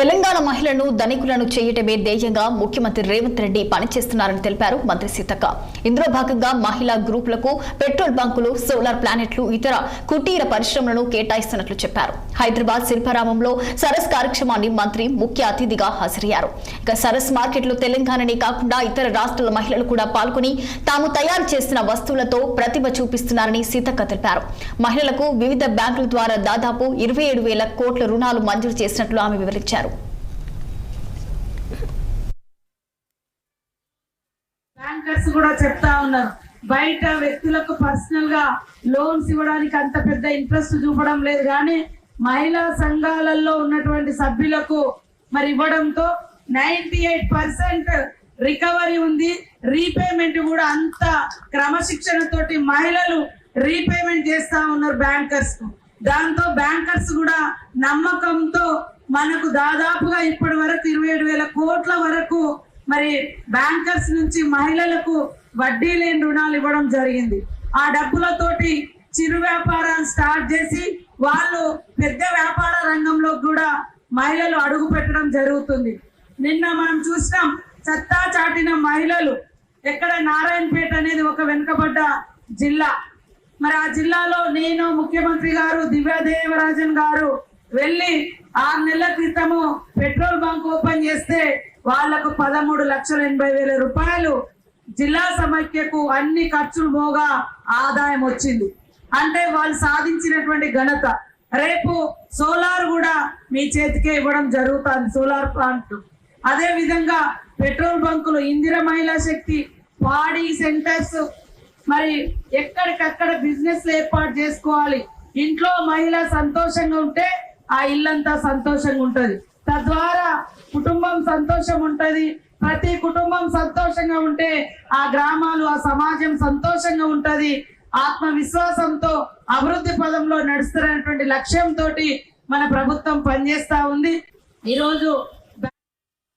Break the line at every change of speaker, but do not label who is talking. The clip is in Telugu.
తెలంగాణ మహిళలను ధనికులను చేయటమే ధ్యేయంగా ముఖ్యమంత్రి రేవంత్ రెడ్డి పనిచేస్తున్నారని తెలిపారు మంత్రి సీతక్క. ఇందులో భాగంగా మహిళా గ్రూపులకు పెట్రోల్ బంకులు సోలార్ ప్లానెట్లు ఇతర కుటీర పరిశ్రమలను కేటాయిస్తున్నట్లు చెప్పారు. హైదరాబాద్ శిల్పారామంలో సరస్ కార్యక్రమాన్ని మంత్రి ముఖ్య అతిథిగా హాజరయ్యారు. ఇక సరస్ మార్కెట్లో తెలంగాణనే కాకుండా ఇతర రాష్ట్రాల మహిళలు కూడా పాల్గొని తాము తయారు చేసిన వస్తువులతో ప్రతిభ చూపిస్తున్నారని సీతక్క తెలిపారు. మహిళలకు వివిధ బ్యాంకుల ద్వారా దాదాపు ఇరవై ఏడు వేల కోట్ల రుణాలు మంజూరు చేసినట్లు ఆమె వివరించారు.
బ్యాంకర్స్ కూడా చెప్తా ఉన్నారు. బయట వ్యక్తులకు పర్సనల్గా లోన్స్ ఇవ్వడానికి అంత పెద్ద ఇంట్రెస్ట్ చూపడం లేదు. కానీ మహిళా సంఘాలలో ఉన్నటువంటి సభ్యులకు మరి ఇవ్వడంతో నైన్టీ ఎయిట్ పర్సెంట్ రికవరీ ఉంది. రీపేమెంట్ కూడా అంత క్రమశిక్షణతోటి మహిళలు రీపేమెంట్ చేస్తా ఉన్నారు బ్యాంకర్స్కు. దాంతో బ్యాంకర్స్ కూడా నమ్మకంతో మనకు దాదాపుగా ఇప్పటి వరకు ఇరవై ఏడు వేల కోట్ల వరకు మరి బ్యాంకర్స్ నుంచి మహిళలకు వడ్డీ లేని రుణాలు ఇవ్వడం జరిగింది. ఆ డబ్బులతోటి చిరు వ్యాపారాలు స్టార్ట్ చేసి వాళ్ళు పెద్ద వ్యాపార రంగంలో కూడా మహిళలు అడుగు పెట్టడం జరుగుతుంది. నిన్న మనం చూసినాం చత్తా చాటిన మహిళలు ఎక్కడ నారాయణపేట అనేది ఒక వెనుకబడ్డ జిల్లా. మరి ఆ జిల్లాలో నేను ముఖ్యమంత్రి గారు దివ్యాదేవరాజన్ గారు వెళ్ళి ఆరు నెలల క్రితము పెట్రోల్ బంక్ ఓపెన్ చేస్తే వాళ్ళకు పదమూడు లక్షల ఎనభై వేల రూపాయలు జిల్లా సమైక్యకు అన్ని ఖర్చులు మోగా ఆదాయం వచ్చింది. అంటే వాళ్ళు సాధించినటువంటి ఘనత. రేపు సోలార్ కూడా మీ చేతికే ఇవ్వడం జరుగుతుంది సోలార్ ప్లాంట్. అదే విధంగా పెట్రోల్ బంకులు ఇందిర మహిళా శక్తి పాడి సెంటర్స్ మరి ఎక్కడికక్కడ బిజినెస్ ఏర్పాటు చేసుకోవాలి. ఇంట్లో మహిళ సంతోషంగా ఉంటే ఆ ఇల్లంతా సంతోషంగా ఉంటుంది. తద్వారా కుటుంబం సంతోషం ఉంటుంది. ప్రతి కుటుంబం సంతోషంగా ఉంటే ఆ గ్రామాలు ఆ సమాజం సంతోషంగా ఉంటుంది. ఆత్మవిశ్వాసంతో అభివృద్ధి పదంలో నడుస్తున్నటువంటి లక్ష్యంతో మన ప్రభుత్వం పనిచేస్తా ఉంది. ఈరోజు